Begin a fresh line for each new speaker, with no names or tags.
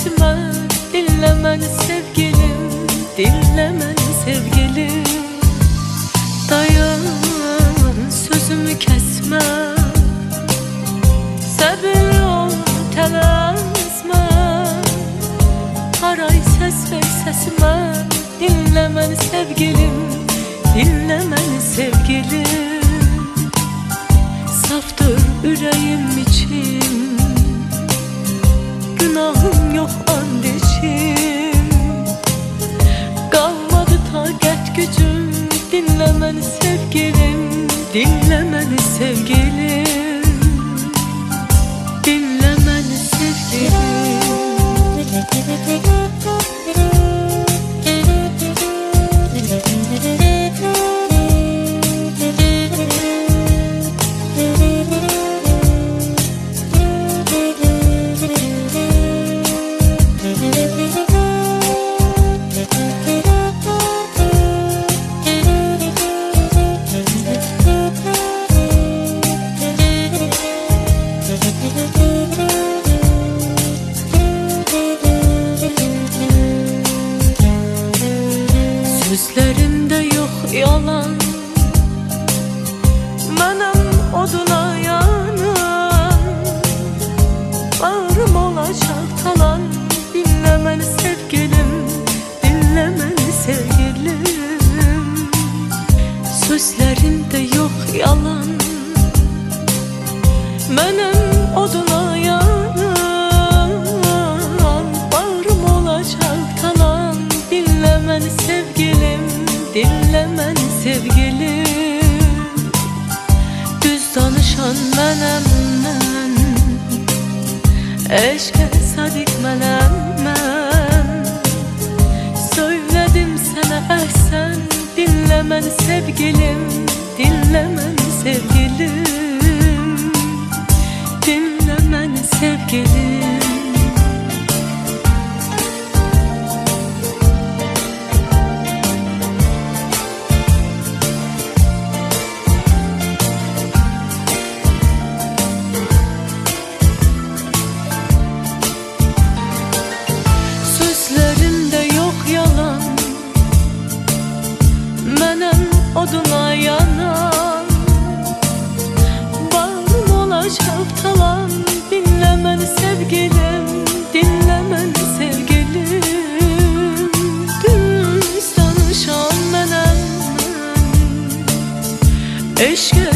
Dinlə məni sevgilim Dinlə məni sevgilim. Dayan sözümü kesme. Səbirli ol tələsmən Haray ses ver səsimə Dinlə məni sevgilim Dinlə məni sevgilim. Safdır ürəyim Sözlerimde yok yalan. Mənəm oduna yanan Bağrım olacak talan. Məni sevgilim məni sevgilim. Sözlerimde yok yalan. Mənəm oduna Düz danışan mənəm mən Eşqə sadiq mənəm mən Söylədim sənə əhsən Dinlə məni sevgilim Dinlə məni sevgilim. Dinlə məni sevgilim aşkım Dinlemen sevgilim, dinlemen sevgilim. Düz danışan menem Eşke